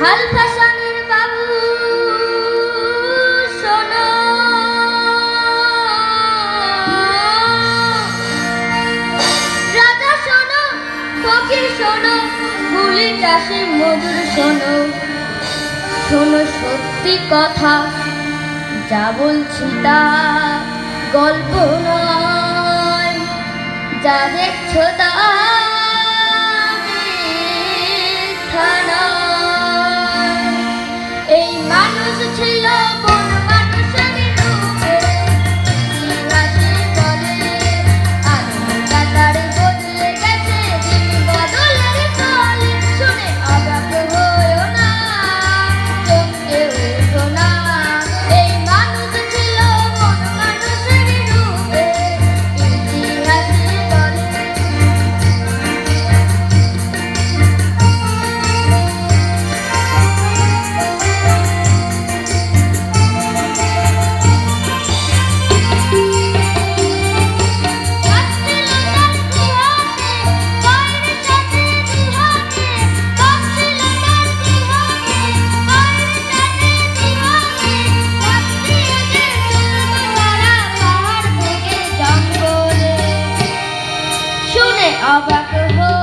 হাল ফ্যাশনের বাবু, শোনো। শোনো, ফকির, শোনো, গুলি চাষি মজুর শোনো। শোনো সত্যি কথা, যা বলছি তা গল্প নয়। যা দেখছ তা back home.